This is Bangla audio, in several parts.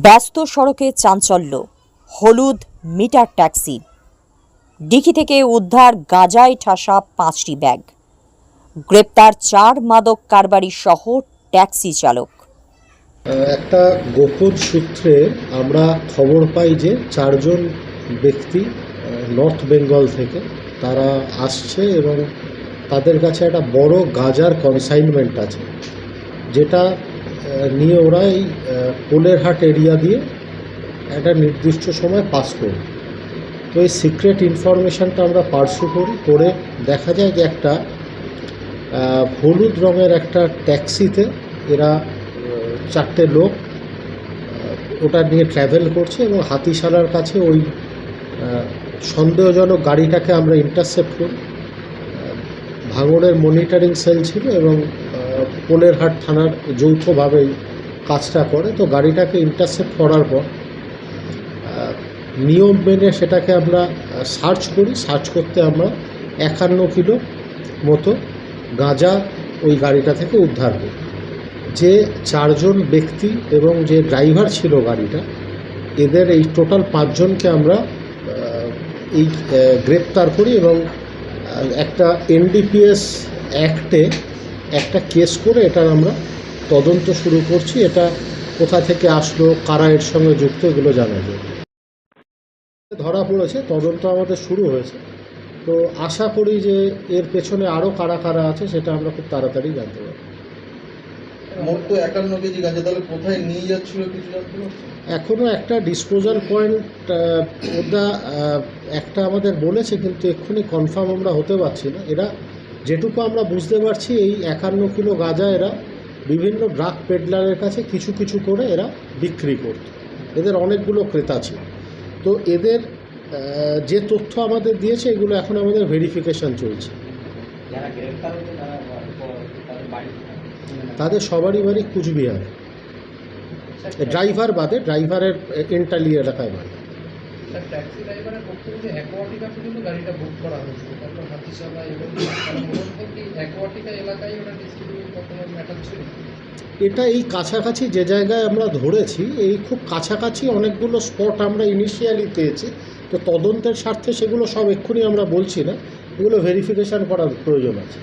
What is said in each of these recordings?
ব্যস্ত সড়কে চাঞ্চল্য, হলুদ মিটার ট্যাক্সি। ডিকি থেকে উদ্ধার গাজায় ঠাসা পাঁচটি ব্যাগ। গ্রেপ্তার চার মাদক কারবারি সহ ট্যাক্সি চালক। একটা গোপন সূত্রে আমরা খবর পাই যে চারজন ব্যক্তি নর্থ বেঙ্গল থেকে তারা আসছে এবং তাদের কাছে একটা বড় গাজার কনসাইনমেন্ট আছে, যেটা নিয়ে ওরা এই আহ, পোলেরহাট এরিয়া দিয়ে একটা নির্দিষ্ট সময় পাস করবে তো এই সিক্রেট ইনফরমেশনটা আমরা পার্সু করি করে দেখা যায় যে একটা হলুদ রঙের একটা ট্যাক্সিতে এরা চারটে লোক ওটা নিয়ে ট্র্যাভেল করছে এবং হাতিশালার কাছে ওই সন্দেহজনক গাড়িটাকে আমরা ইন্টারসেপ্ট করি। ভাঙড়ের মনিটরিং সেল ছিল এবং আহ, পোলেরহাট থানার যৌথভাবে কাজটা করে। তো গাড়িটাকে ইন্টারসেপ্ট করার পর নিয়ম মেনে সেটাকে আমরা সার্চ করি। সার্চ করতে আমরা একান্ন কিলো মতো গাঁজা ওই গাড়িটা থেকে উদ্ধার করি। যে চারজন ব্যক্তি এবং যে ড্রাইভার ছিল গাড়িটা এদের এই টোটাল পাঁচজনকে আমরা এই গ্রেপ্তার করি এবং একটা এনডিপিএস অ্যাক্টে একটা কেস করে এটার আমরা তদন্ত শুরু করছি এটা কোথা থেকে আসলো কারা এর সঙ্গে যুক্ত এগুলো জানা যায়। ধরা পড়েছে তদন্ত আমাদের শুরু হয়েছে। তো আশা করি যে এর পেছনে আরও কারা কারা আছে সেটা আমরা খুব তাড়াতাড়ি জানতে পারব। মোট তো একান্ন কেজি গাঁজা তাহলে কোথায় নিয়ে যাচ্ছিল কিছু জানতে এখনও একটা ডিসপোজাল পয়েন্ট ওটা একটা আমাদের বলেছে কিন্তু এক্ষুনি কনফার্ম আমরা হতে পারছি না। এরা যেটুকু আমরা বুঝতে পারছি এই একান্ন কিলো গাঁজা এরা বিভিন্ন ড্রাগ পেডলারের কাছে কিছু কিছু করে এরা বিক্রি করত। এদের অনেকগুলো ক্রেতা ছিল। তো এদের যে তথ্য আমাদের দিয়েছে এগুলো এখন আমাদের ভেরিফিকেশন চলছে। তাদের তাদের সবারই বাড়ি কুচবিহার। ড্রাইভার বাদে ড্রাইভারের এন্টালি এলাকায় বাড়ি। স্যার ট্যাক্সি ড্রাইভারের পক্ষ থেকে অ্যাকোয়াটিকা পর্যন্ত গাড়িটা বুক করা হয়েছিল তারপর হাতিশালা এবং অ্যাকোয়াটিকা এলাকায় ওটা ডিস্ট্রিবিউট কখনো ম্যাটার ছিল। এটা এই কাছাকাছি যে জায়গায় আমরা ধরেছি এই খুব কাছাকাছি অনেকগুলো স্পট আমরা ইনিশিয়ালি পেয়েছি। তো তদন্তের স্বার্থে সেগুলো সব এক্ষুনি আমরা বলছি না এগুলো ভেরিফিকেশান করার প্রয়োজন আছে।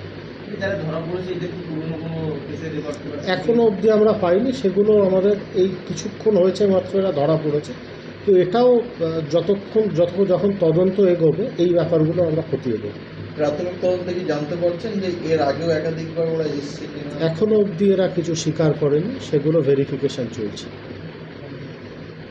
এখনও অবধি আমরা পাইনি সেগুলো আমাদের এই কিছুক্ষণ হয়েছে মাত্র এরা ধরা পড়েছে। তো এটাও যতক্ষণ যত যখন তদন্ত এগোবে এই ব্যাপারগুলো আমরা খতিয়ে দেবো প্রাথমিক তদন্তে কি জানতে পারছেন যে এর আগেও একাধিকবার ওরা এসছে এখনও অবধি এরা কিছু স্বীকার করেনি সেগুলো ভেরিফিকেশন চলছে।